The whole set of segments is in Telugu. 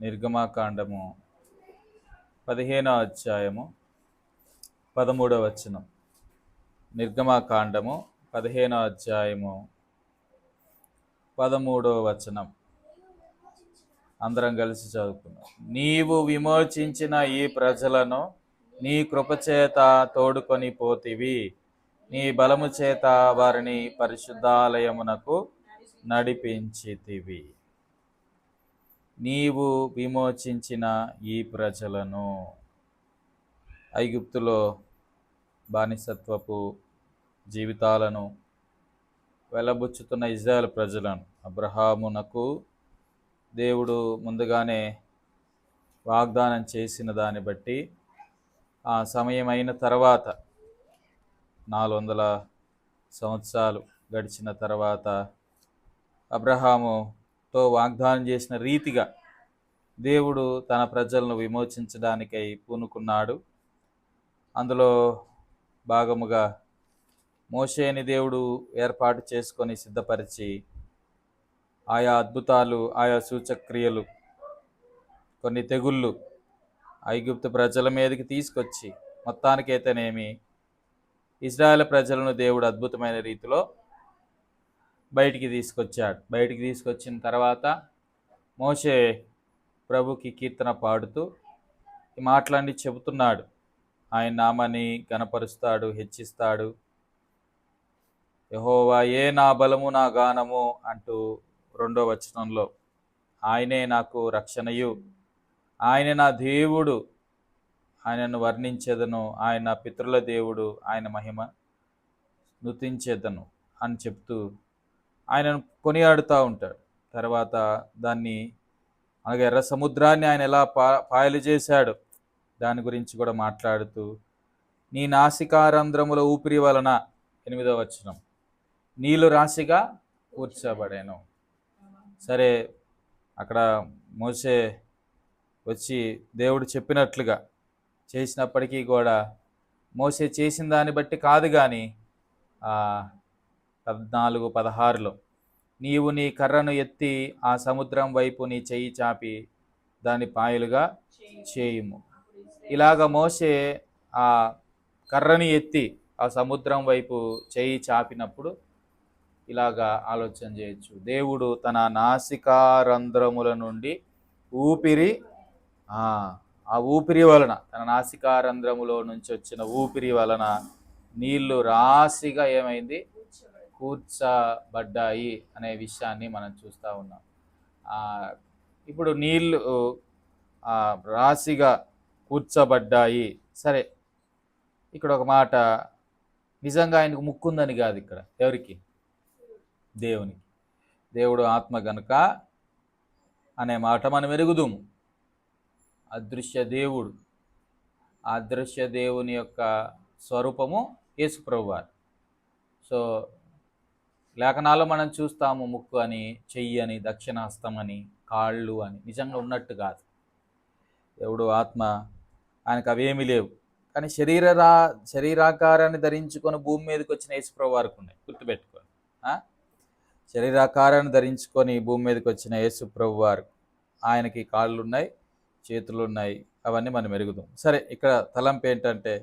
నిర్గమాకాండము పదిహేనో అధ్యాయము పదమూడవ వచనం. నిర్గమాకాండము పదిహేనో అధ్యాయము పదమూడవ వచనం. అందరం కలిసి చదువుకున్నాం నీవు విమోచించిన ఈ ప్రజలను నీ కృపచేత తోడుకొని పోతివి. నీ బలము చేత వారిని పరిశుద్ధాలయమునకు నడిపించితివి. నీవు విమోచించిన ఈ ప్రజలను ఐగుప్తులో బానిసత్వపు జీవితాలను వెలబుచ్చుతున్న ఇజ్రాయల్ ప్రజలను అబ్రహామునకు దేవుడు ముందుగానే వాగ్దానం చేసిన దాన్ని బట్టి ఆ సమయం అయిన తర్వాత నాలుగు వందల సంవత్సరాలు గడిచిన తర్వాత అబ్రహాము తో వాగ్దానం చేసిన రీతిగా దేవుడు తన ప్రజలను విమోచించడానికై పూనుకున్నాడు. అందులో భాగముగా మోషేని దేవుడు ఏర్పాటు చేసుకొని సిద్ధపరిచి ఆయా అద్భుతాలు ఆయా సూచక్రియలు కొన్ని తెగుళ్ళు ఐగుప్తు ప్రజల మీదకి తీసుకొచ్చి మొత్తానికైతేనేమి ఇజ్రాయెల్ ప్రజలను దేవుడు అద్భుతమైన రీతిలో బయటికి తీసుకొచ్చాడు. బయటికి తీసుకొచ్చిన తర్వాత మోషే ప్రభుకి కీర్తన పాడుతూ ఈ మాటలన్నీ చెబుతున్నాడు. ఆయన నామని గనపరుస్తాడు హెచ్చిస్తాడు. యహోవా ఏ నా బలము నా గానము అంటూ రెండో వచనంలో ఆయనే నాకు రక్షణయు. ఆయన నా దేవుడు. ఆయనను వర్ణించేదను. ఆయన పితృల దేవుడు. ఆయన మహిమ నృతించేదను అని చెప్తూ ఆయనను కొనియాడుతూ ఉంటాడు. తర్వాత దాన్ని అలాగే ఎర్ర సముద్రాన్ని ఆయన ఎలా పా పాయలు చేశాడు దాని గురించి కూడా మాట్లాడుతూ నీ నాసికారంధ్రముల ఊపిరి వలన ఎనిమిదవ వచనం నీళ్ళు రాశిగా కూర్చోబడాను సరే అక్కడ మోసే వచ్చి దేవుడు చెప్పినట్లుగా చేసినప్పటికీ కూడా మోసే చేసిన దాన్ని బట్టి కాదు కానీ పద్నాలుగు పదహారులో నీవు నీ కర్రను ఎత్తి ఆ సముద్రం వైపు నీ చెయ్యి చాపి దాని పాయలుగా చేయుము. ఇలాగ మోసే ఆ కర్రని ఎత్తి ఆ సముద్రం వైపు చెయ్యి చాపినప్పుడు ఇలాగా ఆలోచన చేయొచ్చు. దేవుడు తన నాసికారంధ్రముల నుండి ఊపిరి ఆ ఊపిరి వలన తన నాసికారంధ్రములో నుంచి వచ్చిన ఊపిరి వలన నీళ్ళు రాశిగా ఏమైంది? కూర్చబడ్డాయి అనే విషయాన్ని మనం చూస్తూ ఉన్నాం. ఇప్పుడు నీళ్ళు రాశిగా కూర్చబడ్డాయి. సరే ఇక్కడ ఒక మాట. నిజంగా ఆయనకు ముక్కుందని కాదు ఇక్కడ. ఎవరికి? దేవునికి. దేవుడు ఆత్మ గనుక అనే మాట మనం ఎరుగుదాము అదృశ్య దేవుడు. అదృశ్య దేవుని యొక్క స్వరూపము యేసుప్రభువారు. సో లేఖనాల్లో మనం చూస్తాము ముక్కు అని చెయ్యి అని దక్షిణాస్తం అని కాళ్ళు అని. నిజంగా ఉన్నట్టు కాదు. దేవుడు ఆత్మ ఆయనకు అవేమీ లేవు. కానీ శరీర రా శరీరాకారాన్ని ధరించుకొని భూమి మీదకి వచ్చిన యేసుప్రభు వారికి ఉన్నాయి. గుర్తుపెట్టుకొని శరీరాకారాన్ని ధరించుకొని భూమి మీదకి వచ్చిన యేసుప్రభు వారు ఆయనకి కాళ్ళు ఉన్నాయి చేతులు ఉన్నాయి అవన్నీ మనం ఎరుగుదాం. సరే ఇక్కడ తలంపు ఏంటంటే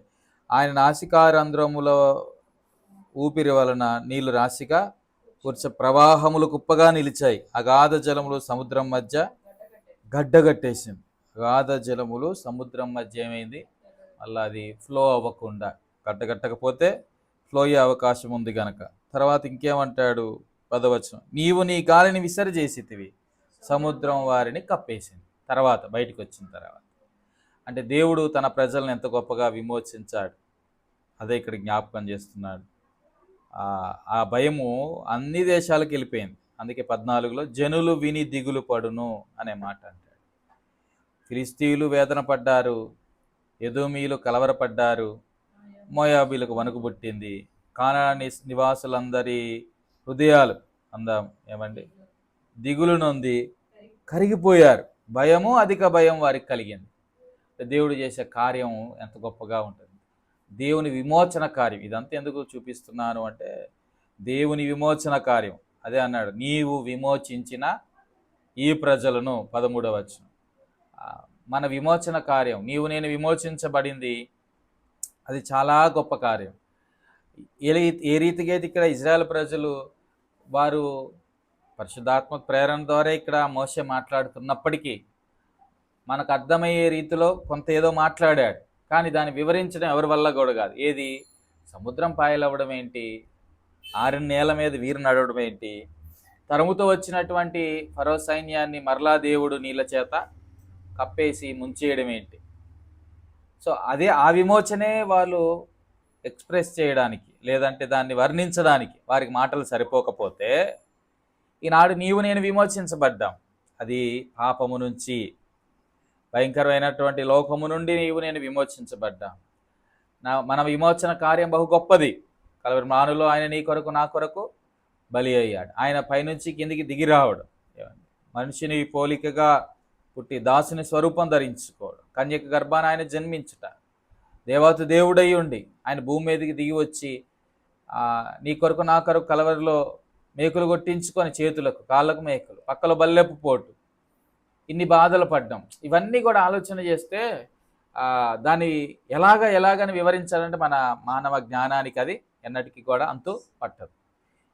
ఆయన నాసికారంధ్రములో ఊపిరి వలన నీళ్ళు రాశిగా కూర్చ ప్రవాహములు కుప్పగా నిలిచాయి. అగాధ జలములు సముద్రం మధ్య గడ్డగట్టేసింది. అగాధ జలములు సముద్రం మధ్య ఏమైంది? మళ్ళీ అది ఫ్లో అవ్వకుండా గడ్డగట్టకపోతే ఫ్లో అయ్యే అవకాశం ఉంది గనక. తర్వాత ఇంకేమంటాడు పదవచనం? నీవు నీ గాలిని విసర్జేసితివి సముద్రం వారిని కప్పేసింది. తర్వాత బయటకు వచ్చిన తర్వాత. అంటే దేవుడు తన ప్రజలను ఎంత గొప్పగా విమోచించాడు. అదే ఇక్కడ జ్ఞాపకం చేస్తున్నాడు. ఆ భయము అన్ని దేశాలకు వెళ్ళిపోయింది. అందుకే పద్నాలుగులో జనులు విని దిగులు పడును అనే మాట అంటాడు. ఫిలిస్తీయులు వేదన పడ్డారు ఎదుమీలు కలవరపడ్డారు మోయాబీలకు వణుకు పుట్టింది. కానా నివాసులందరి హృదయాలు అందాం ఏమండి దిగులు నొంది కరిగిపోయారు. భయము అధిక భయం వారికి కలిగింది. దేవుడు చేసే కార్యం ఎంత గొప్పగా ఉంటుంది. దేవుని విమోచన కార్యం. ఇదంతా ఎందుకు చూపిస్తున్నాను అంటే దేవుని విమోచన కార్యం. అదే అన్నాడు నీవు విమోచించిన ఈ ప్రజలను పదమూడవ మన విమోచన కార్యం. నీవు నేను విమోచించబడింది. అది చాలా గొప్ప కార్యం. ఏ ఏ రీతిగా అయితే ఇక్కడ ఇజ్రాయెల్ ప్రజలు వారు పరిశుద్ధాత్మక ప్రేరణ ద్వారా ఇక్కడ మోసే మాట్లాడుతున్నప్పటికీ మనకు అర్థమయ్యే రీతిలో కొంత ఏదో మాట్లాడాడు. కానీ దాన్ని వివరించడం ఎవరి వల్ల కూడా కాదు. ఏది? సముద్రం పాయలవ్వడం ఏంటి? ఆరిన నేల మీద వీరు నడవడం ఏంటి? తరుముతో వచ్చినటువంటి ఫరో సైన్యాన్ని మరలా దేవుడు నీళ్ళ చేత కప్పేసి ముంచేయడం ఏంటి? సో అదే ఆ విమోచనే వాళ్ళు ఎక్స్ప్రెస్ చేయడానికి లేదంటే దాన్ని వర్ణించడానికి వారికి మాటలు సరిపోకపోతే ఈనాడు నీవు నేను విమోచించబడ్డాం. అది పాపము నుంచి భయంకరమైనటువంటి లోకము నుండి నీవు నేను విమోచించబడ్డా. నా మన విమోచన కార్యం బహు గొప్పది. కలవరి మానులో ఆయన నీ కొరకు నా కొరకు బలి అయ్యాడు. ఆయన పైనుంచి కిందికి దిగి రావడం. మనిషిని పోలికగా పుట్టి దాసుని స్వరూపం ధరించుకోవడం కన్యక గర్భాన్ని ఆయన జన్మించుట. దేవత దేవుడై ఉండి ఆయన భూమి మీదకి దిగి వచ్చి నీ కొరకు నా కొరకు కలవరిలో మేకులు కొట్టించుకొని చేతులకు కాళ్ళకు మేకులు పక్కలో బల్లెపు పోటు. ఇన్ని బాధలు పడ్డాం. ఇవన్నీ కూడా ఆలోచన చేస్తే దాన్ని ఎలాగ ఎలాగని వివరించాలంటే మన మానవ జ్ఞానానికి అది ఎన్నటికీ కూడా అంతు పట్టదు.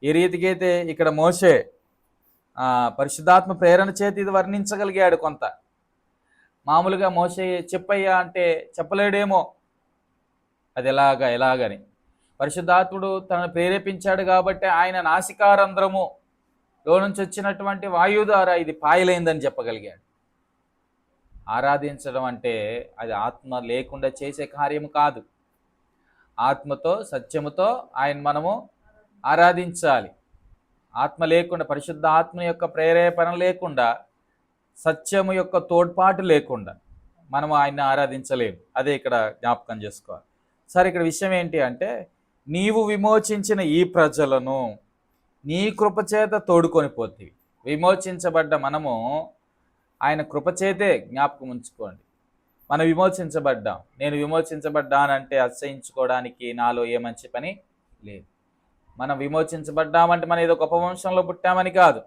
ఏ రీతికైతే ఇక్కడ మోసే పరిశుద్ధాత్మ ప్రేరణ చేతి ఇది వర్ణించగలిగాడు కొంత. మామూలుగా మోసే చెప్పయ్యా అంటే చెప్పలేడేమో. అది ఎలాగా ఎలాగని. పరిశుద్ధాత్ముడు తనను ప్రేరేపించాడు కాబట్టి ఆయన నాసికారంధ్రము లో నుంచి వచ్చినటువంటి వాయువు ద్వారా ఇది పాయలైందని చెప్పగలిగాడు. ఆరాధించడం అంటే అది ఆత్మ లేకుండా చేసే కార్యం కాదు. ఆత్మతో సత్యముతో ఆయన మనము ఆరాధించాలి. ఆత్మ లేకుండా పరిశుద్ధ ఆత్మ యొక్క ప్రేరేపణ లేకుండా సత్యము యొక్క తోడ్పాటు లేకుండా మనం ఆయన్ని ఆరాధించలేము. అదే ఇక్కడ జ్ఞాపకం చేసుకోవాలి. సరే ఇక్కడ విషయం ఏంటి అంటే నీవు విమోచించిన ఈ ప్రజలను నీ కృపచేత తోడుకొని పోతివి. విమోచించబడ్డ మనము ఆయన కృపచేతే జ్ఞాపకం ఉంచుకోండి. మనం విమోచించబడ్డాం. నేను విమోచించబడ్డానంటే అసహించుకోవడానికి నాలో ఏ మంచి పని లేదు. మనం విమోచించబడ్డామంటే మనం ఏదో గొప్ప వంశంలో పుట్టామని కాదు.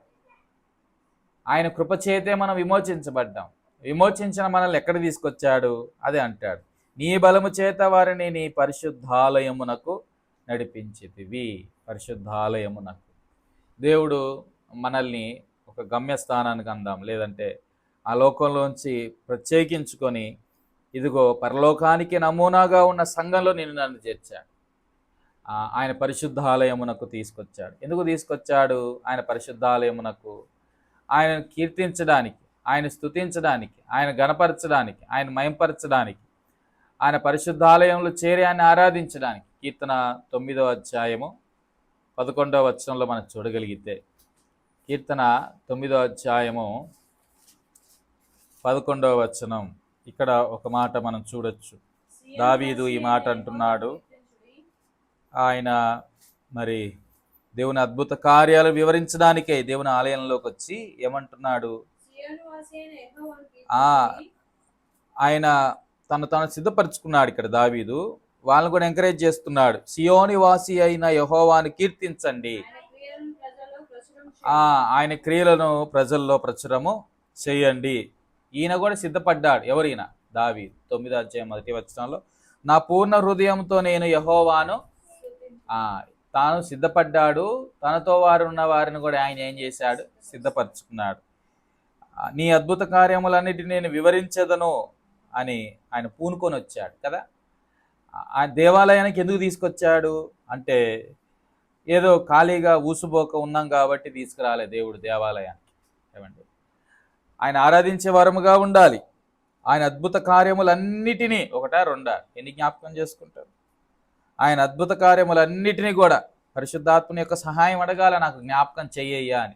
ఆయన కృపచేతే మనం విమోచించబడ్డాం. విమోచించిన మనల్ని ఎక్కడ తీసుకొచ్చాడు? అదే అంటాడు. నీ బలము చేత వారిని నీ పరిశుద్ధాలయమునకు నడిపించితివి. పరిశుద్ధాలయమునకు. దేవుడు మనల్ని ఒక గమ్యస్థానానికి అందాం. లేదంటే ఆ లోకంలోంచి ప్రత్యేకించుకొని ఇదిగో పరలోకానికి నమూనాగా ఉన్న సంఘంలో నేను నన్ను చేర్చాడు. ఆయన పరిశుద్ధాలయమునకు తీసుకొచ్చాడు. ఎందుకు తీసుకొచ్చాడు? ఆయన పరిశుద్ధాలయమునకు ఆయన కీర్తించడానికి ఆయన స్తుతించడానికి ఆయన గణపరచడానికి ఆయన మయంపరచడానికి ఆయన పరిశుద్ధాలయంలో చేరి ఆయన ఆరాధించడానికి. కీర్తన తొమ్మిదో అధ్యాయము పదకొండవ వచనంలో మనం చూడగలిగితే కీర్తన తొమ్మిదో అధ్యాయము పదకొండవ వచనం. ఇక్కడ ఒక మాట మనం చూడొచ్చు. దావీదు ఈ మాట అంటున్నాడు. ఆయన మరి దేవుని అద్భుత కార్యాలు వివరించడానికే దేవుని ఆలయంలోకి వచ్చి ఏమంటున్నాడు? ఆయన తను తాను సిద్ధపరచుకున్నాడు ఇక్కడ దావీదు. వాళ్ళని కూడా ఎంకరేజ్ చేస్తున్నాడు. సియోని వాసి అయిన యహోవాని కీర్తించండి. ఆయన క్రియలను ప్రజల్లో ప్రచురము చేయండి. ఈయన కూడా సిద్ధపడ్డాడు. ఎవరైన దావి తొమ్మిదో అధ్యాయం మొదటి వచనంలో నా పూర్ణ హృదయంతో నేను యహోవాను తాను సిద్ధపడ్డాడు. తనతో వారు ఉన్న వారిని కూడా ఆయన ఏం చేశాడు? సిద్ధపరచుకున్నాడు. నీ అద్భుత కార్యములన్నిటిని నేను వివరించదను అని ఆయన పూనుకొని వచ్చాడు కదా? ఆ దేవాలయానికి ఎందుకు తీసుకొచ్చాడు? అంటే ఏదో ఖాళీగా ఊసుబోక ఉన్నాం కాబట్టి తీసుకురాలే దేవుడు దేవాలయానికి. ఏమండి? ఆయన ఆరాధించే వరముగా ఉండాలి. ఆయన అద్భుత కార్యములన్నిటినీ ఒకటా రెండా? ఎన్ని జ్ఞాపకం చేసుకుంటారు? ఆయన అద్భుత కార్యములన్నిటినీ కూడా పరిశుద్ధాత్మని యొక్క సహాయం అడగాల నాకు జ్ఞాపకం చెయ్యయ్యా అని.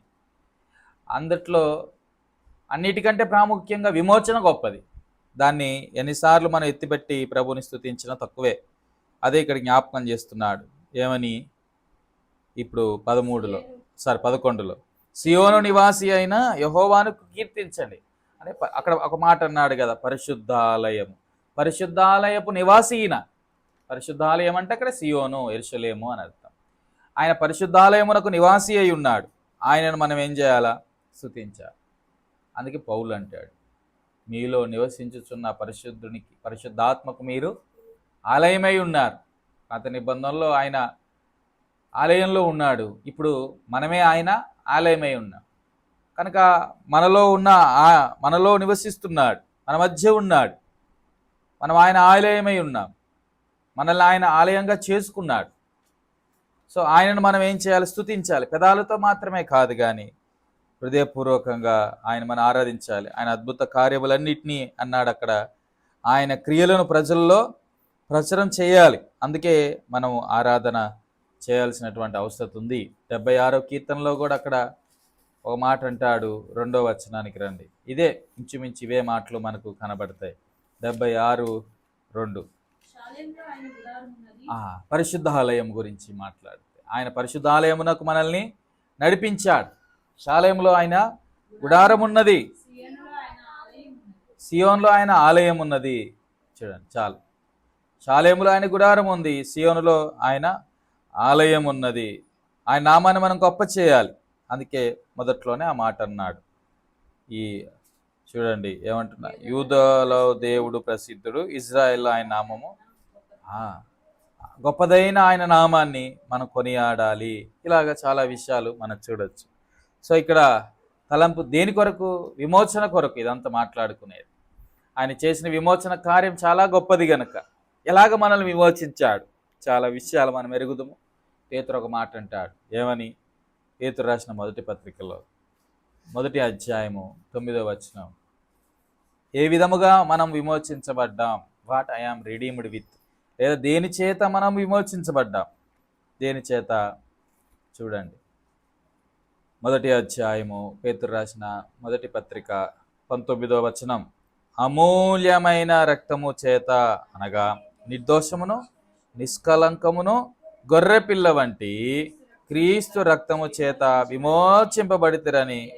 అందుట్లో అన్నిటికంటే ప్రాముఖ్యంగా విమోచన గొప్పది. దాన్ని ఎన్నిసార్లు మనం ఎత్తిపెట్టి ప్రభుని స్తుతించినా తక్కువే. అదే ఇక్కడ జ్ఞాపకం చేస్తున్నాడు. ఏమని? ఇప్పుడు పదమూడులో సారీ పదకొండులో. సియోను నివాసి అయిన యహోవాను కీర్తించండి. అనే అక్కడ ఒక మాట అన్నాడు కదా పరిశుద్ధాలయము. పరిశుద్ధాలయపు నివాసి పరిశుద్ధాలయం అంటే అక్కడ సియోను ఎరుసలేము అని అర్థం. ఆయన పరిశుద్ధాలయమునకు నివాసి అయి ఉన్నాడు. ఆయనను మనం ఏం చేయాలా? స్థుతించాలి అందుకే పౌలు అంటాడు. మీలో నివసించుచున్న పరిశుద్ధునికి పరిశుద్ధాత్మకు మీరు ఆలయమై ఉన్నారు. పాత నిబంధనలో ఆయన ఆలయంలో ఉన్నాడు. ఇప్పుడు మనమే ఆయన ఆలయమై ఉన్నాం. కనుక మనలో ఉన్న ఆ- మనలో నివసిస్తున్నాడు. మన మధ్య ఉన్నాడు. మనం ఆయన ఆలయమై ఉన్నాం. మనల్ని ఆయన ఆలయంగా చేసుకున్నాడు. సో ఆయనను మనం ఏం చేయాలి? స్తుతించాలి. పెదాలతో మాత్రమే కాదు కానీ హృదయపూర్వకంగా ఆయన మనం ఆరాధించాలి. ఆయన అద్భుత కార్యములన్నిటినీ అన్నాడు అక్కడ. ఆయన క్రియలను ప్రజల్లో ప్రచారం చేయాలి. అందుకే మనం ఆరాధన చేయాల్సినటువంటి అవసరం ఉంది. డెబ్బై ఆరో కీర్తనలో కూడా అక్కడ ఒక మాట అంటాడు. రెండో వచనానికి రండి. ఇదే ఇంచుమించు ఇవే మాటలు మనకు కనబడతాయి. డెబ్బై ఆరు రెండు. పరిశుద్ధాలయం గురించి మాట్లాడితే. ఆయన పరిశుద్ధాలయమునకు మనల్ని నడిపించాడు. శాలయంలో ఆయన గుడారం ఉన్నది సియోన్లో ఆయన ఆలయం ఉన్నది చూడండి చాలు. శాలయంలో ఆయన గుడారం ఉంది సియోన్లో ఆయన ఆలయం ఉన్నది ఆయన నామాన్ని మనం గొప్ప చేయాలి. అందుకే మొదట్లోనే ఆ మాట అన్నాడు. ఈ చూడండి ఏమంటున్నా? యూదలో దేవుడు ప్రసిద్ధుడు ఇజ్రాయెల్లో ఆయన నామము. గొప్పదైన ఆయన నామాన్ని మనం కొనియాడాలి. ఇలాగ చాలా విషయాలు మనం చూడొచ్చు. సో ఇక్కడ తలంపు దేని కొరకు? విమోచన కొరకు ఇదంతా మాట్లాడుకునేది. ఆయన చేసిన విమోచన కార్యం చాలా గొప్పది గనక. ఎలాగ మనల్ని విమోచించాడు? చాలా విషయాలు మనం ఎరుగుదాము. పేతురు ఒక మాట అంటాడు. ఏమని? పేతురు రాసిన మొదటి పత్రికలో మొదటి అధ్యాయము తొమ్మిదో వచనం. ఏ విధముగా మనం విమోచించబడ్డాం? What I am redeemed with. లేదా దేని చేత మనం విమోచించబడ్డాం? దేని చేత? చూడండి. మొదటి అధ్యాయము పేతురు రాసిన మొదటి పత్రిక పంతొమ్మిదో వచనం. అమూల్యమైన రక్తము చేత అనగా నిర్దోషమును నిష్కలంకమును గొర్రెపిల్ల వంటి క్రీస్తు రక్తము చేత విమోచింపబడితిరని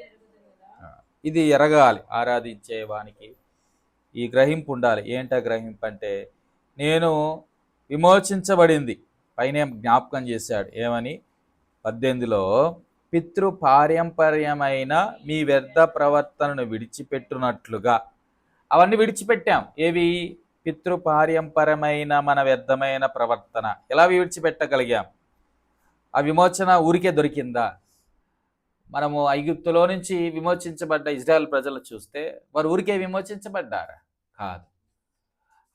ఇది ఎరగాలి ఆరాధించే వానికి ఈ గ్రహింపు ఉండాలి. ఏంట గ్రహింపు అంటే నేను విమోచించబడింది పైన జ్ఞాపకం చేశాడు. ఏమని? పద్దెనిమిదిలో పితృ పారంపర్యమైన మీ వ్యర్థ ప్రవర్తనను విడిచిపెట్టునట్లుగా. అవన్నీ విడిచిపెట్టాం. ఏవి? పితృ పారంపరమైన మన వ్యర్థమైన ప్రవర్తన. ఎలా విడిచిపెట్టగలిగాం? ఆ విమోచన ఊరికే దొరికిందా? మనము ఐగుప్తులో నుంచి విమోచించబడ్డ ఇజ్రాయెల్ ప్రజలు చూస్తే వారు ఊరికే విమోచించబడ్డారా? కాదు.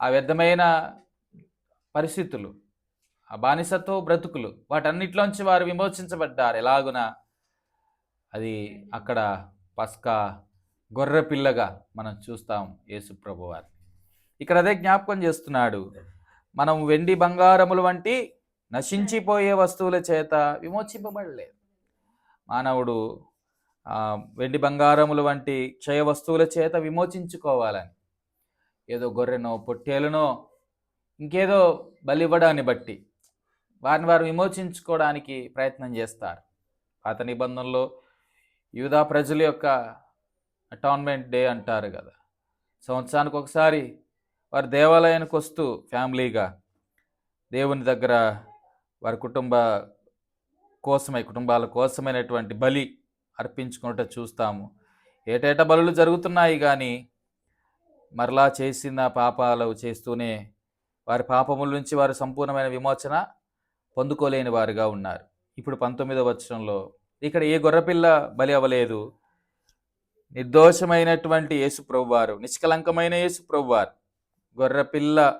ఆ వ్యర్థమైన పరిస్థితులు ఆ బానిసత్వ బ్రతుకులు వాటన్నిటిలోంచి వారు విమోచించబడ్డారు. ఎలాగున? అది అక్కడ పస్కా గొర్రె పిల్లగా మనం చూస్తాం యేసుప్రభు వారిని. ఇక్కడ అదే జ్ఞాపకం చేస్తున్నాడు. మనం వెండి బంగారములు వంటి నశించిపోయే వస్తువుల చేత విమోచింపబడలేదు. మానవుడు వెండి బంగారములు వంటి క్షయ వస్తువుల చేత విమోచించుకోవాలని ఏదో గొర్రెనో పొట్టేలునో ఇంకేదో బలివ్వడాన్ని బట్టి వారిని వారు విమోచించుకోవడానికి ప్రయత్నం చేస్తారు. పాత నిబంధనలో యూదా ప్రజల యొక్క అటాన్మెంట్ డే అంటారు కదా. సంవత్సరానికి ఒకసారి వారి దేవాలయానికి వస్తూ ఫ్యామిలీగా దేవుని దగ్గర వారి కుటుంబ కోసమై కుటుంబాల కోసమైనటువంటి బలి అర్పించుకున్నట చూస్తాము. ఏటేటా బలులు జరుగుతున్నాయి కానీ మరలా చేసిన పాపాలు చేస్తూనే వారి పాపముల నుంచి వారు సంపూర్ణమైన విమోచన పొందుకోలేని వారుగా ఉన్నారు. ఇప్పుడు పంతొమ్మిదవ వచనంలో ఇక్కడ ఏ గొర్రెపిల్ల బలి అవ్వలేదు. నిర్దోషమైనటువంటి యేసు ప్రభువారు నిష్కలంకమైన యేసు ప్రభువారు గొర్రెపిల్ల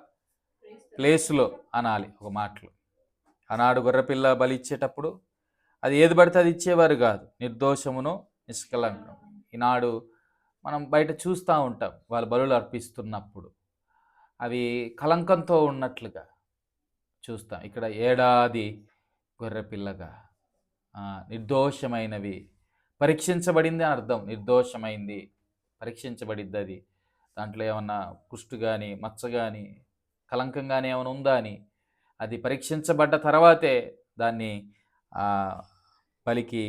ప్లేస్లో అనాలి ఒక మాటలో. ఆనాడు గొర్రెపిల్ల బలి ఇచ్చేటప్పుడు అది ఏది పడితే అది ఇచ్చేవారు కాదు. నిర్దోషమును నిష్కలంకం. ఈనాడు మనం బయట చూస్తూ ఉంటాం వాళ్ళు బలులు అర్పిస్తున్నప్పుడు. అవి కలంకంతో ఉన్నట్లుగా చూస్తాం. ఇక్కడ ఏడాది గొర్రెపిల్లగా నిర్దోషమైనవి. పరీక్షించబడింది అని అర్థం. నిర్దోషమైంది. పరీక్షించబడిద్ది అది దాంట్లో ఏమన్నా కుష్టు కానీ మచ్చ కానీ కలంకం కానీ ఏమైనా ఉందా అని. అది పరీక్షించబడ్డ తర్వాతే దాన్ని పలికి బలికి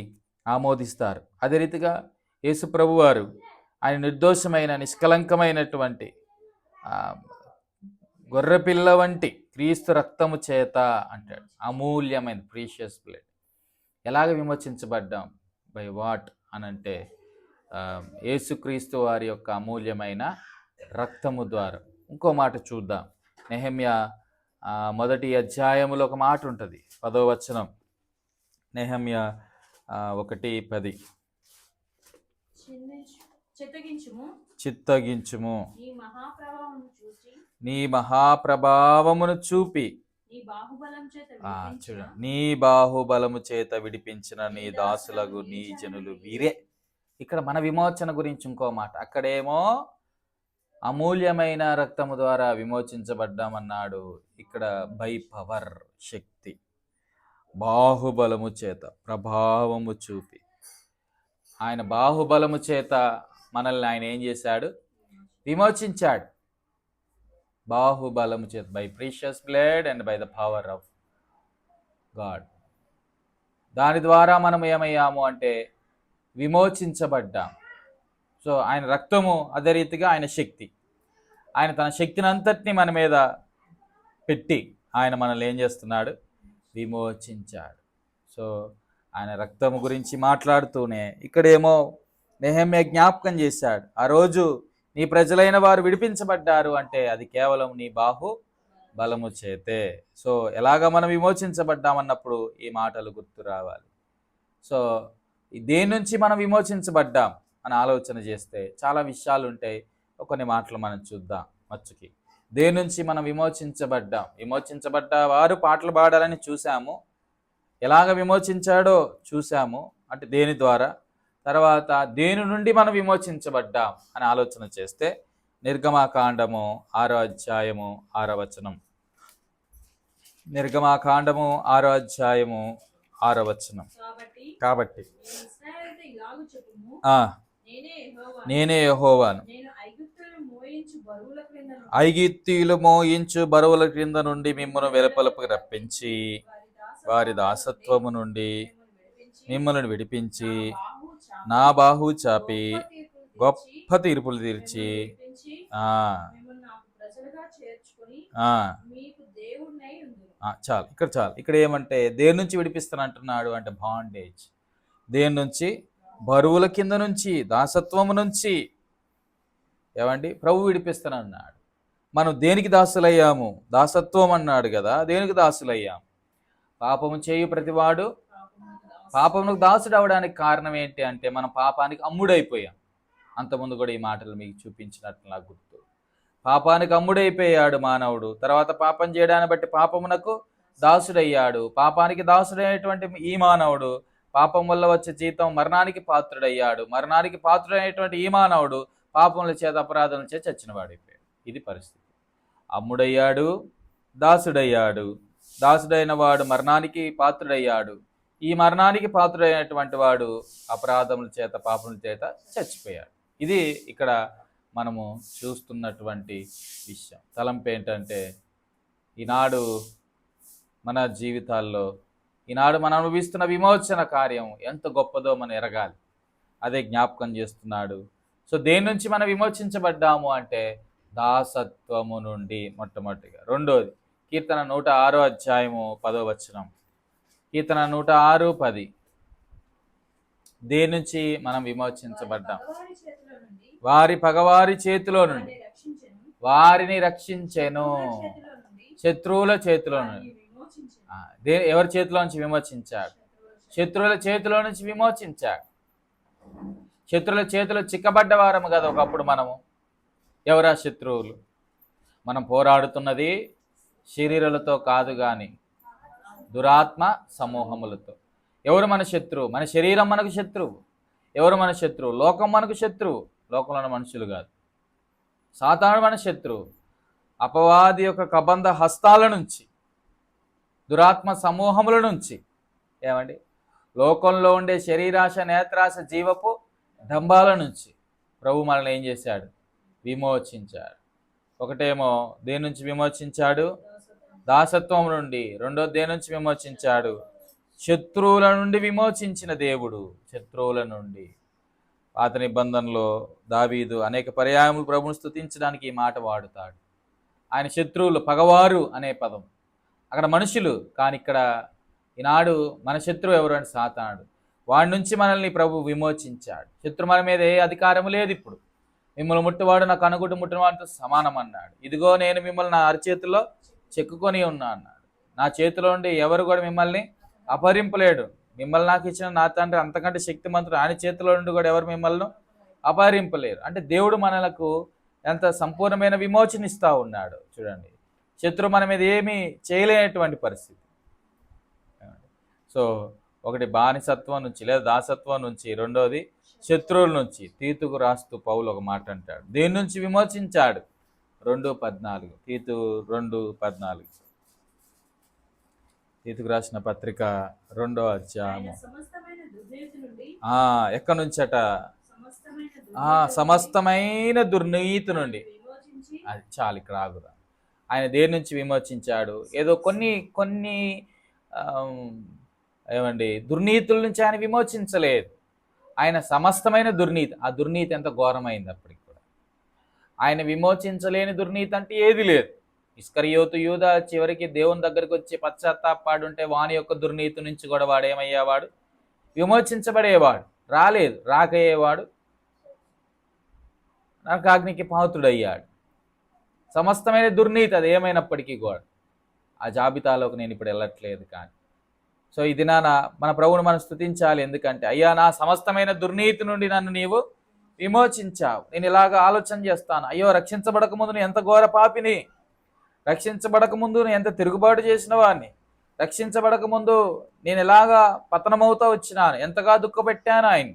ఆమోదిస్తారు. అదే రీతిగా యేసు ప్రభువారు ఆయన నిర్దోషమైన నిష్కలంకమైనటువంటి గొర్రెపిల్ల వంటి క్రీస్తు రక్తము చేత అంటాడు. అమూల్యమైన ప్రీషియస్ బ్లడ్. ఎలాగ విమోచించబడ్డాం? By what? అని అంటే ఆ, యేసుక్రీస్తు వారి యొక్క అమూల్యమైన రక్తము ద్వారా. ఇంకో మాట చూద్దాం. నెహమ్య మొదటి అధ్యాయములో ఒక మాట ఉంటుంది. పదో వచనం. నెహమ్య ఒకటి పది. చిత్తగించుము. నీ మహాప్రభావమును చూపి. చూడండి నీ బాహుబలము చేత విడిపించిన నీ దాసులకు నీ జనులు వీరే. ఇక్కడ మన విమోచన గురించి ఇంకో మాట. అక్కడేమో అమూల్యమైన రక్తము ద్వారా విమోచించబడ్డామన్నాడు ఇక్కడ బై పవర్ శక్తి. బాహుబలము చేత ప్రభావము చూపి. ఆయన బాహుబలము చేత మనల్ని ఆయన ఏం చేశాడు? విమోచించాడు. బాహుబలము చేత by precious blood and by the power of God దాని ద్వారా మనం ఏమయ్యాము అంటే విమోచించబడ్డాం. సో ఆయన రక్తము అదే రీతిగా ఆయన శక్తి. ఆయన తన శక్తిని అంతటిని మన మీద పెట్టి ఆయన మనల్ని ఏం చేస్తున్నాడు? విమోచించాడు. సో ఆయన రక్తము గురించి మాట్లాడుతూనే ఇక్కడేమో నెహమ్య జ్ఞాపకం చేశాడు. ఆ రోజు నీ ప్రజలైన వారు విడిపించబడ్డారు అంటే అది కేవలం నీ బాహు బలము చేతే. సో ఎలాగ మనం విమోచించబడ్డామన్నప్పుడు ఈ మాటలు గుర్తు రావాలి. సో దేని నుంచి మనం విమోచించబడ్డాం అని ఆలోచన చేస్తే చాలా విషయాలు ఉంటాయి కొన్ని మాటలు మనం చూద్దాం మచ్చుకి. దేని నుంచి మనం విమోచించబడ్డాం? విమోచించబడ్డ వారు పాటలు పాడాలని చూసాము ఎలాగ విమోచించాడో చూసాము అంటే దేని ద్వారా? తర్వాత దేని నుండి మనం విమోచించబడ్డాం అని ఆలోచన చేస్తే నిర్గమాకాండము ఆరో అధ్యాయము ఆరో వచనం. నిర్గమాకాండము ఆరో అధ్యాయము ఆరో వచనం. కాబట్టి నేను యెహోవాను. ఐగిత్తీలు మోయించు బరువుల క్రింద నుండి. మిమ్మల్ని వెలుపలకు రప్పించి వారి దాసత్వము నుండి మిమ్మల్ని విడిపించి నా బాహు చాపి గొప్ప తీర్పులు తీర్చి చాలు. ఇక్కడ చాలు. ఇక్కడ ఏమంటే దేని నుంచి విడిపిస్తాను అంటున్నాడు అంటే బాండేజ్ దేని నుంచి? బరువుల కింద నుంచి దాసత్వము నుంచి. ఏమండి? ప్రభు విడిపిస్తాను అన్నాడు. మనం దేనికి దాసులయ్యాము? దాసత్వం అన్నాడు కదా దేనికి దాసులయ్యాము? పాపము చేయు ప్రతివాడు పాపమునకు దాసుడు అవడానికి కారణం ఏంటి అంటే మనం పాపానికి అమ్ముడైపోయాం. అంతకుముందు కూడా ఈ మాటలు మీకు చూపించినట్లు నాకు గుర్తు. పాపానికి అమ్ముడైపోయాడు మానవుడు. తర్వాత పాపం చేయడాన్ని బట్టి పాపమునకు దాసుడయ్యాడు. పాపానికి దాసుడైనటువంటి ఈ మానవుడు పాపం వల్ల వచ్చే జీతం మరణానికి పాత్రుడయ్యాడు. మరణానికి పాత్రుడైనటువంటి ఈ మానవుడు పాపముల చేత అపరాధం చేత చచ్చినవాడైపోయాడు. ఇది పరిస్థితి. అమ్ముడయ్యాడు దాసుడయ్యాడు. దాసుడైన వాడు మరణానికి పాత్రుడయ్యాడు. ఈ మరణానికి పాత్రుడైనటువంటి వాడు అపరాధముల చేత పాపముల చేత చచ్చిపోయాడు. ఇది ఇక్కడ మనము చూస్తున్నటువంటి విషయం. తలంపు ఏంటంటే ఈనాడు మన జీవితాల్లో ఈనాడు మనం అనుభవిస్తున్న విమోచన కార్యం ఎంత గొప్పదో మనం ఎరగాలి. అదే జ్ఞాపకం చేస్తున్నాడు. సో దేని నుంచి మనం విమోచించబడ్డాము అంటే దాసత్వము నుండి మొట్టమొదటిగా. రెండోది కీర్తన నూట ఆరో అధ్యాయము పదో వచనం. కీర్తన నూట ఆరు పది. దేని నుంచి మనం విమోచించబడ్డాం? వారి పగవారి చేతిలో నుండి. వారిని రక్షించెను. శత్రువుల చేతిలో నుండి. ఎవరి చేతిలో నుంచి విమోచించాడు? శత్రువుల చేతిలో నుంచి విమోచించాడు. శత్రువుల చేతిలో చిక్కబడ్డవారము కదా ఒకప్పుడు మనము. ఎవరా శత్రువులు? మనం పోరాడుతున్నది శరీరాలతో కాదు కానీ దురాత్మ సమూహములతో. ఎవరు మన శత్రువు? మన శరీరం మనకు శత్రువు. ఎవరు మన శత్రువు? లోకం మనకు శత్రువు. లోకంలో ఉన్న మనుషులు కాదు. సాతానుడు మన శత్రువు. అపవాది యొక్క కబంధ హస్తాల నుంచి దురాత్మ సమూహముల నుంచి. ఏమండి? లోకంలో ఉండే శరీరాశ నేత్రాశ జీవపు దంభాల నుంచి ప్రభు మనల్ని ఏం చేశాడు? విమోచించాడు. ఒకటేమో దేని నుంచి విమోచించాడు? దాసత్వం నుండి రెండో దే నుంచి విమోచించాడు. శత్రువుల నుండి విమోచించిన దేవుడు శత్రువుల నుండి. పాత నిబంధనలో దావీదు అనేక పర్యాయములు ప్రభుని స్థుతించడానికి ఈ మాట వాడుతాడు. ఆయన శత్రువులు పగవారు అనే పదం. అక్కడ మనుషులు కానీ ఇక్కడ ఈనాడు మన శత్రువు ఎవరు అని సాతానుడు. వాడి నుంచి మనల్ని ప్రభు విమోచించాడు. శత్రు మన మీద ఏ అధికారము లేదు ఇప్పుడు. మిమ్మల్ని ముట్టువాడు నా ముట్టిన వాడితో సమానం అన్నాడు ఇదిగో నేను మిమ్మల్ని నా అరచేతిలో చెక్కుకొని ఉన్నా అన్నాడు. నా చేతిలో ఉండి ఎవరు కూడా మిమ్మల్ని అపహరింపలేడు. మిమ్మల్ని నాకు ఇచ్చిన నా తండ్రి అంతకంటే శక్తిమంతుడు ఆయన చేతిలో నుండి కూడా ఎవరు మిమ్మల్ని అపహరింపలేరు. అంటే దేవుడు మనలకు ఎంత సంపూర్ణమైన విమోచన ఇస్తూ ఉన్నాడు చూడండి. శత్రు మన మీద ఏమీ చేయలేనటువంటి పరిస్థితి. సో ఒకటి బానిసత్వం నుంచి లేదా దాసత్వం నుంచి రెండోది శత్రువుల నుంచి తీతుకు రాస్తూ పౌలు ఒక మాట అంటాడు. దేని నుంచి విమోచించాడు? రెండు పద్నాలుగు. తీతు రెండు పద్నాలుగు. తీతుకు రాసిన పత్రిక రెండో అధ్యాయము. ఎక్కడి నుంచట? సమస్తమైన దుర్నీతి నుండి. అది చాలు ఇక్కడ ఆగురా ఆయన దేని నుంచి విమోచించాడు? ఏదో కొన్ని కొన్ని ఏమండి దుర్నీతుల నుంచి ఆయన విమోచించలేదు. ఆయన సమస్తమైన దుర్నీతి. ఆ దుర్నీతి ఎంత ఘోరమైంది అప్పటికి? ఆయన విమోచించలేని దుర్నీతి అంటే ఏది లేదు. ఇస్కరియోతు యూద చివరికి దేవుని దగ్గరికి వచ్చి పశ్చాత్తాపాడుంటే వాని యొక్క దుర్నీతి నుంచి కూడా వాడు ఏమయ్యేవాడు విమోచించబడేవాడు. రాలేదు. రాకయ్యేవాడు. నరకాగ్నికి పాతుడయ్యాడు. సమస్తమైన దుర్నీతి అది ఏమైనప్పటికీ కూడా. ఆ జాబితాలోకి నేను ఇప్పుడు వెళ్ళట్లేదు కానీ. సో ఇది నాన్న మన ప్రభువును మనం స్తుతించాలి. ఎందుకంటే అయ్యా నా సమస్తమైన దుర్నీతి నుండి నన్ను నీవు విమోచించావు. నేను ఇలాగ ఆలోచన చేస్తాను. అయ్యో రక్షించబడక ముందు నేను ఎంత ఘోర పాపిని? రక్షించబడక ముందు నేను ఎంత తిరుగుబాటు చేసిన వాడిని రక్షించబడక ముందు నేను ఎలాగా పతనమవుతా వచ్చినాను. ఎంతగా దుఃఖపెట్టాను ఆయన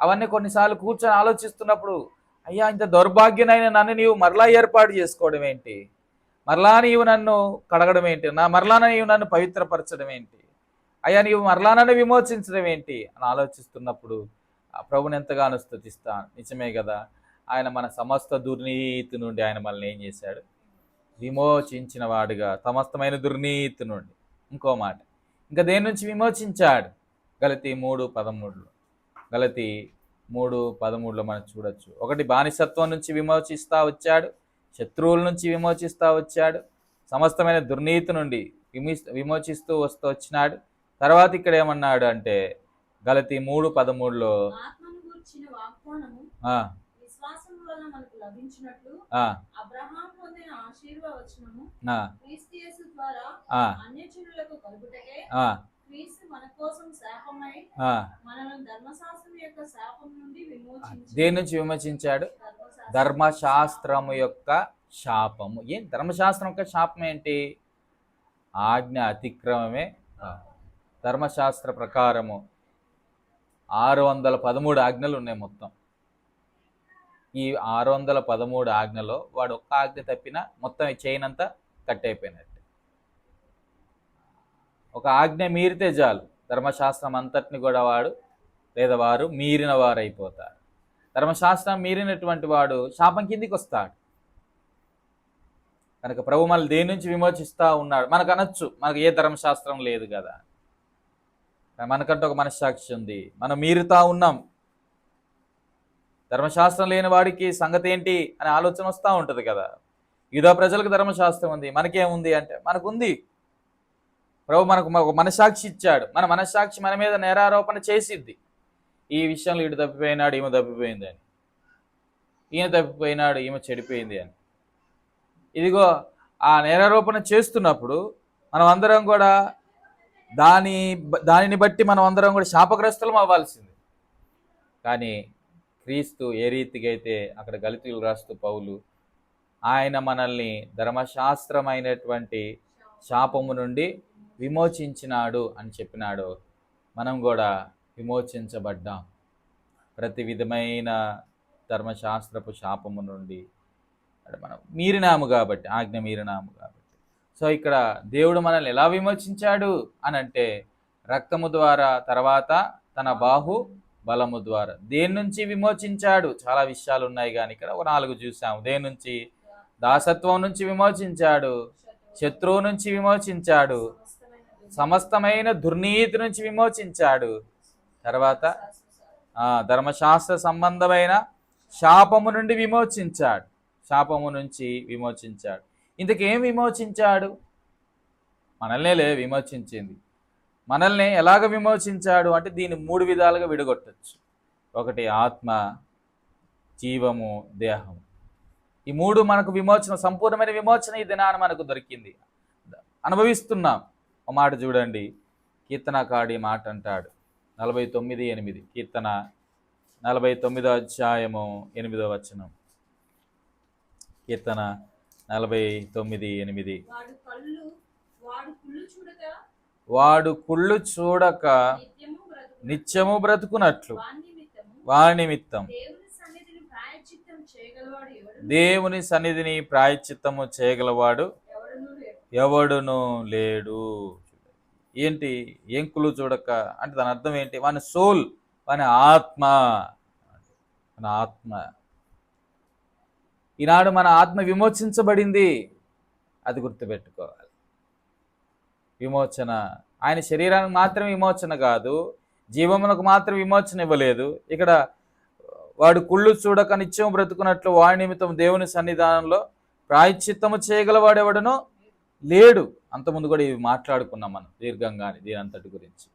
అవన్నీ కొన్నిసార్లు కూర్చొని ఆలోచిస్తున్నప్పుడు అయ్యా ఇంత దౌర్భాగ్యనైన నన్ను నీవు మరలా ఏర్పాటు చేసుకోవడం ఏంటి? మరలా నీవు నన్ను కడగడం ఏంటి? నా మరలా నీవు నన్ను పవిత్రపరచడం ఏంటి? అయ్యా నీవు మరలా నన్ను విమోచించడం ఏంటి? అని ఆలోచిస్తున్నప్పుడు ప్రభుని ఎంతగానో స్థుతిస్తాను నిజమే కదా? ఆయన మన సమస్త దుర్నీతి నుండి ఆయన మనల్ని ఏం చేశాడు? విమోచించిన వాడుగా సమస్తమైన దుర్నీతి నుండి. ఇంకో మాట. ఇంకా దేని నుంచి విమోచించాడు? గలతి మూడు పదమూడులో. గలతి మూడు పదమూడులో మనం చూడొచ్చు. ఒకటి బానిసత్వం నుంచి విమోచిస్తూ వచ్చాడు శత్రువుల నుంచి విమోచిస్తూ వచ్చాడు సమస్తమైన దుర్నీతి నుండి విమి విమోచిస్తూ వస్తూ వచ్చినాడు. తర్వాత ఇక్కడ ఏమన్నాడు అంటే గలతి మూడు పదమూడులో దేని నుంచి విమోచించాడు? ధర్మశాస్త్రం. ధర్మశాస్త్రము యొక్క శాపము. ఏం? ధర్మశాస్త్రం యొక్క శాపం ఏంటి? ఆజ్ఞ అతిక్రమమే. ధర్మశాస్త్ర ప్రకారము. ఆరు వందల పదమూడు ఆజ్ఞలు ఉన్నాయి మొత్తం. ఈ ఆరు వందల పదమూడు ఆజ్ఞలో వాడు ఒక్క ఆజ్ఞ తప్పినా మొత్తం చైన్ అంతా కట్ అయిపోయినట్టు. ఒక ఆజ్ఞ మీరితే చాలు. ధర్మశాస్త్రం అంతటిని కూడా వాడు లేదా వారు మీరిన వారు అయిపోతారు ధర్మశాస్త్రం మీరినటువంటి వాడు శాపం కిందికి వస్తాడు. కనుక ప్రభు మనల్ని దేని నుంచి విమోచిస్తూ ఉన్నాడు? మనకు అనొచ్చు. మనకు ఏ ధర్మశాస్త్రం లేదు కదా. మనకంటూ ఒక మనస్సాక్షి ఉంది. మనం మీరుతా ఉన్నాం. ధర్మశాస్త్రం లేని వాడికి సంగతి ఏంటి అనే ఆలోచన వస్తూ ఉంటుంది కదా. యూదా ప్రజలకు ధర్మశాస్త్రం ఉంది మనకేముంది అంటే మనకుంది. ప్రభు మనకు ఒక మనసాక్షి ఇచ్చాడు. మన మనస్సాక్షి మన మీద నేరారోపణ చేసిద్ది. ఈ విషయంలో ఇటు తప్పిపోయినాడు ఈమె తప్పిపోయింది అని. ఈయన తప్పిపోయినాడు ఈమె చెడిపోయింది అని. ఇదిగో ఆ నేరారోపణ చేస్తున్నప్పుడు మనం అందరం కూడా దాని దానిని బట్టి మనం అందరం కూడా శాపగ్రస్తులం అవ్వాల్సింది. కానీ క్రీస్తు ఏ రీతిగా అయితే అక్కడ గలితీలు రాస్తూ పౌలు ఆయన మనల్ని ధర్మశాస్త్రమైనటువంటి శాపము నుండి విమోచించినాడు అని చెప్పినాడు మనం కూడా విమోచించబడ్డాం. ప్రతి విధమైన ధర్మశాస్త్రపు శాపము నుండి మనం మీరినాము కాబట్టి ఆజ్ఞ మీరినాము కాబట్టి. సో ఇక్కడ దేవుడు మనల్ని ఎలా విమోచించాడు అని అంటే రక్తము ద్వారా తర్వాత తన బాహు బలము ద్వారా. దేని నుంచి విమోచించాడు? చాలా విషయాలు ఉన్నాయి కానీ ఇక్కడ ఒక నాలుగు చూసాము. దేని నుంచి? దాసత్వం నుంచి విమోచించాడు శత్రువు నుంచి విమోచించాడు సమస్తమైన దుర్నీతి నుంచి విమోచించాడు. తర్వాత ధర్మశాస్త్ర సంబంధమైన శాపము నుండి విమోచించాడు. శాపము నుంచి విమోచించాడు. ఇంతకేం విమోచించాడు? మనల్నేలే విమోచించింది. మనల్ని ఎలాగ విమోచించాడు అంటే దీన్ని మూడు విధాలుగా విడగొట్టచ్చు. ఒకటి ఆత్మ జీవము దేహము. ఈ మూడు మనకు విమోచన సంపూర్ణమైన విమోచన ఈ దినాన మనకు దొరికింది. అనుభవిస్తున్నాం. ఒక మాట చూడండి. కీర్తనకాడి మాట అంటాడు. నలభై తొమ్మిది ఎనిమిది. కీర్తన నలభై తొమ్మిదో అధ్యాయము ఎనిమిదో వచనం. కీర్తన నలభై తొమ్మిది ఎనిమిది. వాడు కళ్ళు చూడక నిత్యము బ్రతుకు నిత్యము బ్రతుకున్నట్లు వాని నిమిత్తము వారి నిమిత్తం. దేవుని సన్నిధిని ప్రాయచిత్తము చేయగలవాడు ఎవడును లేడు. ఏంటి? ఏం కుళ్ళు చూడక? అంటే దాని అర్థం ఏంటి? వాని సోల్ వాని ఆత్మ. మన ఆత్మ. ఈనాడు మన ఆత్మ విమోచించబడింది. అది గుర్తుపెట్టుకోవాలి. విమోచన. ఆయన శరీరానికి మాత్రం విమోచన కాదు. జీవమునకు మాత్రం విమోచన ఇవ్వలేదు. ఇక్కడ వాడు కుళ్ళు చూడక నిత్యం బ్రతుకున్నట్లు వాడి నిమిత్తం దేవుని సన్నిధానంలో ప్రాయశ్చిత్తము చేయగలవాడెవడనో లేడు. అంతకుముందు కూడా ఇవి మాట్లాడుకున్నాం మనం దీర్ఘంగానే దీని అంతటి గురించి.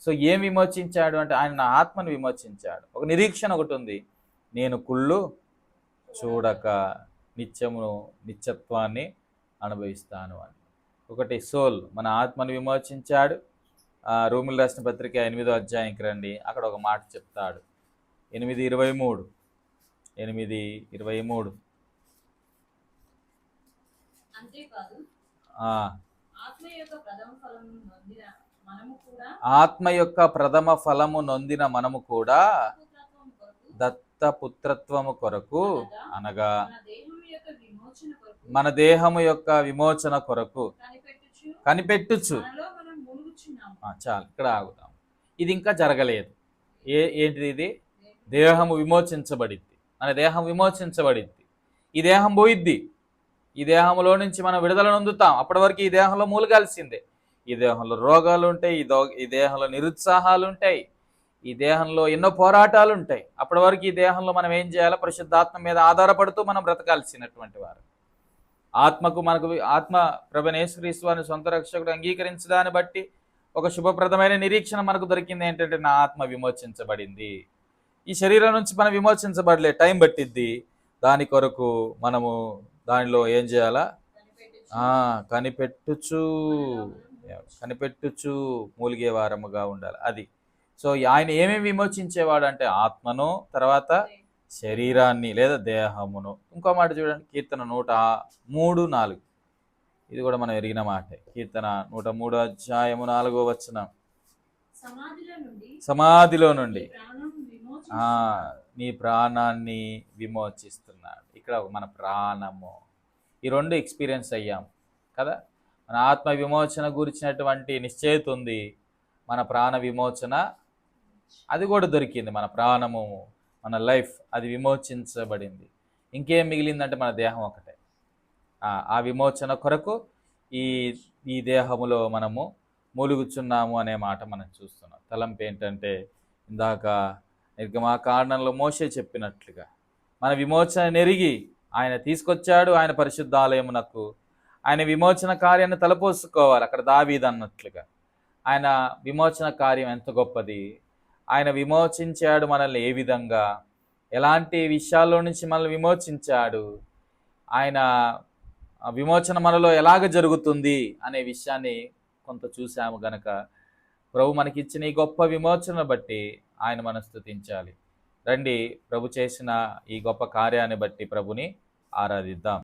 సో ఏం విమోచించాడు అంటే ఆయన నా ఆత్మను విమోచించాడు. ఒక నిరీక్షణ ఒకటి ఉంది. నేను కుళ్ళు చూడక నిత్యమును నిత్యత్వాన్ని అనుభవిస్తాను అని. ఒకటి సోల్ మన ఆత్మను విమోచించాడు. రోమిల్ రాసిన పత్రిక ఎనిమిదో అధ్యాయంకి రండి. అక్కడ ఒక మాట చెప్తాడు. ఎనిమిది ఇరవై మూడు. ఎనిమిది ఇరవై మూడు. ఆత్మ యొక్క ప్రథమ ఫలం నొందిన మనము కూడా ఆత్మ కూడా పుత్రత్వము కొరకు అనగా మన దేహము యొక్క విమోచన కొరకు. కనిపెట్టుచు. చాలు ఇక్కడ ఆగుతాం ఇది ఇంకా జరగలేదు. ఏ ఏంటిది ఇది? దేహము. విమోచించబడిద్ది. మన దేహం విమోచించబడిద్ది. ఈ దేహం పోయిద్ది. ఈ దేహంలో నుంచి మనం విడుదల నొందుతాం. అప్పటి వరకు ఈ దేహంలో మూలగాల్సిందే. ఈ దేహంలో రోగాలు ఉంటాయి ఈ దో ఈ దేహంలో నిరుత్సాహాలు ఉంటాయి ఈ దేహంలో ఎన్నో పోరాటాలు ఉంటాయి అప్పటి వరకు ఈ దేహంలో మనం ఏం చేయాలో? పరిశుద్ధాత్మ మీద ఆధారపడుతూ మనం బ్రతకాల్సినటువంటి వారు. ఆత్మకు మనకు ఆత్మ ప్రభనేశ్వరీశ్వరాన్ని సొంత రక్షకుడు అంగీకరించడాన్ని బట్టి ఒక శుభప్రదమైన నిరీక్షణ మనకు దొరికింది ఏంటంటే నా ఆత్మ విమోచించబడింది. ఈ శరీరం నుంచి మనం విమోచించబడలే టైం పట్టిద్ది. దాని కొరకు మనము దానిలో ఏం చేయాలా? కనిపెట్టుచు కనిపెట్టుచు మూలిగే వారముగా ఉండాలి. అది సో ఆయన ఏమేమి విమోచించేవాడు అంటే ఆత్మను తర్వాత శరీరాన్ని లేదా దేహమును. ఇంకో మాట చూడండి కీర్తన నూట మూడు నాలుగు. ఇది కూడా మనం ఎరిగిన మాటే. కీర్తన నూట మూడు అధ్యాయము నాలుగో వచ్చిన సమాధిలో నుండి నీ ప్రాణాన్ని విమోచిస్తున్నాడు. ఇక్కడ మన ప్రాణము. ఈ రెండు ఎక్స్పీరియన్స్ అయ్యాం కదా? మన ఆత్మ విమోచన గురించినటువంటి నిశ్చయిత ఉంది. మన ప్రాణ విమోచన అది కూడా దొరికింది మన ప్రాణము మన లైఫ్ అది విమోచించబడింది. ఇంకేం మిగిలిందంటే మన దేహం ఒకటే. ఆ, విమోచన కొరకు ఈ ఈ దేహములో మనము మూలుగుచున్నాము అనే మాట మనం చూస్తున్నాం. తలంపు ఏంటంటే ఇందాక నిర్గమాకాండంలో మోసే చెప్పినట్లుగా మన విమోచన నెరిగి ఆయన తీసుకొచ్చాడు ఆయన పరిశుద్ధాలయమునకు ఆయన విమోచన కార్యాన్ని తలపోసుకోవాలి అక్కడ దావీద్ అన్నట్లుగా ఆయన విమోచన కార్యం ఎంత గొప్పది? ఆయన విమోచించాడు మనల్ని ఏ విధంగా? ఎలాంటి విషయాల్లో నుంచి మనల్ని విమోచించాడు? ఆయన విమోచన మనలో ఎలాగ జరుగుతుంది అనే విషయాన్ని కొంత చూసాము గనక. ప్రభు మనకిచ్చిన ఈ గొప్ప విమోచన బట్టి ఆయన మనం స్థుతించాలి రండి ప్రభు చేసిన ఈ గొప్ప కార్యాన్ని బట్టి ప్రభుని ఆరాధిద్దాం.